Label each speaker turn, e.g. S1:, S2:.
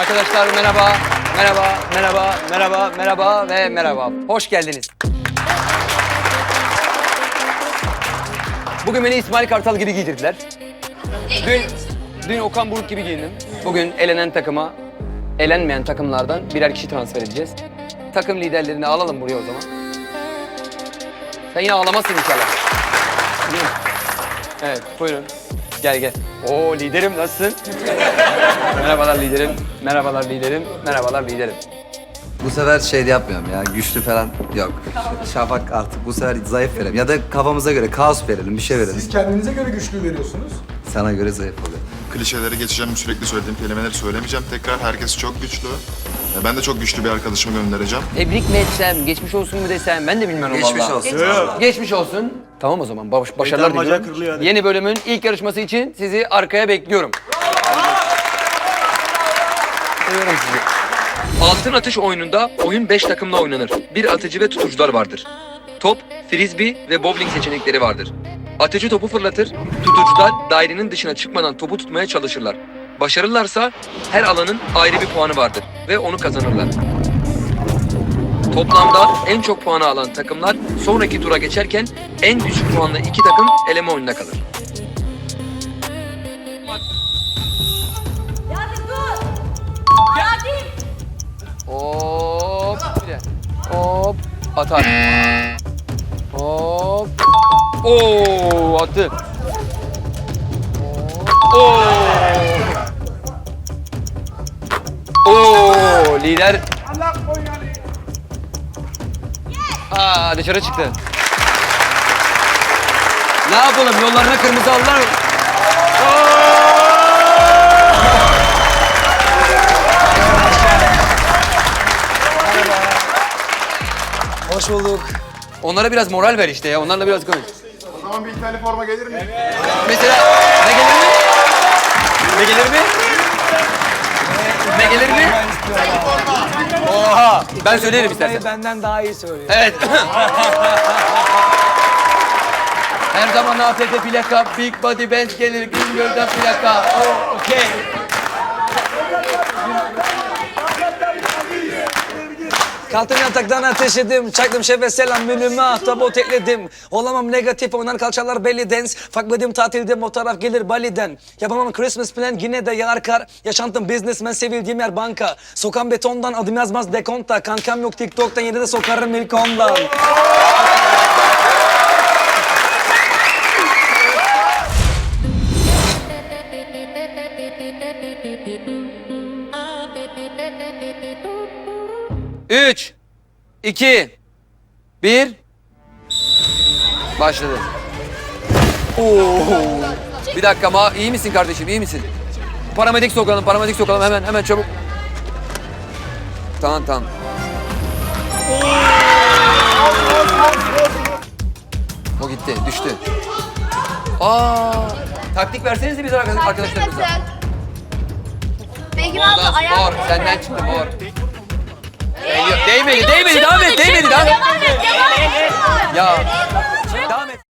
S1: Arkadaşlar merhaba, merhaba, merhaba, merhaba, merhaba ve merhaba. Hoş geldiniz. Bugün beni İsmail Kartal gibi giydirdiler. Dün, dün Okan Buruk gibi giyindim. Bugün elenen takıma elenmeyen takımlardan birer kişi transfer edeceğiz. Takım liderlerini alalım buraya o zaman. Sen yine ağlamazsın inşallah. Evet, buyurun. Gel gel. Oo liderim nasılsın? Merhabalar liderim. Merhabalar liderim. Merhabalar liderim.
S2: Bu sefer şey de yapmıyorum ya güçlü falan yok. Şafak artık bu sefer zayıf verelim. Ya da kafamıza göre kaos verelim bir şey verelim.
S3: Siz kendinize göre güçlü veriyorsunuz.
S2: Sana göre zayıf oluyor.
S4: Klişeleri geçeceğim, sürekli söylediğim kelimeleri söylemeyeceğim. Tekrar herkes çok güçlü. Ya Ben de çok güçlü bir arkadaşımı göndereceğim.
S1: Tebrik mi etsem, geçmiş olsun mu desem ben de bilmiyorum
S2: Geçmiş
S1: vallahi.
S2: olsun.
S1: Geçmiş olsun. Tamam o zaman baş, başarılar diliyorum. Yeni bölümün ilk yarışması için sizi arkaya bekliyorum. Seviyorum sizi. Altın atış oyununda oyun 5 takımla oynanır. Bir atıcı ve tutucular vardır. Top, frisbee ve bowling seçenekleri vardır. Atıcı topu fırlatır, tutucular dairenin dışına çıkmadan topu tutmaya çalışırlar. Başarırlarsa her alanın ayrı bir puanı vardır ve onu kazanırlar. Toplamda en çok puanı alan takımlar sonraki tura geçerken en düşük puanlı iki takım eleme oyununa kalır. Hop. Bir de. Hop. Atar. Oo attı. Oo. Oo lider. Aa dışarı çıktı. Ne yapalım yollarına kırmızı aldılar mı?
S3: Hoş bulduk.
S1: Onlara biraz moral ver işte ya. Onlarla biraz konuş.
S4: Zaman bir İtalya forma gelir mi?
S1: Mesela ne gelir mi? Ne gelir mi? Ne gelir mi? Oha! Ben söylerim istersen.
S3: Benden daha iyi söylüyor.
S1: Evet. Her zaman ATT plaka, Big Body Benz gelir, Güngör'den plaka. Oh, okey.
S3: Kalktım yataktan ateşledim. Çaktım şefe selam menüme ahtapot ekledim. Olamam negatif oynar kalçalar belly dance. Fakladım tatilde o taraf gelir Bali'den. Yapamam Christmas plan yine de yağar kar. Yaşantım businessman sevildiğim yer banka. Sokan betondan adım yazmaz dekonta. Kankam yok TikTok'tan yine de sokarım ilk ondan.
S1: Üç, iki, bir. Başladı. Oo. Bir dakika ma iyi misin kardeşim iyi misin? Paramedik sokalım paramedik sokalım hemen hemen çabuk. Tamam tamam. O gitti düştü. Aa, taktik versenize biz arkadaş- arkadaşlarımıza.
S5: Begüm abla ayağa
S1: mor senden çıktı 네이밍이 네이밍이
S5: 다음에
S1: 네이밍이 다음에 야 다음에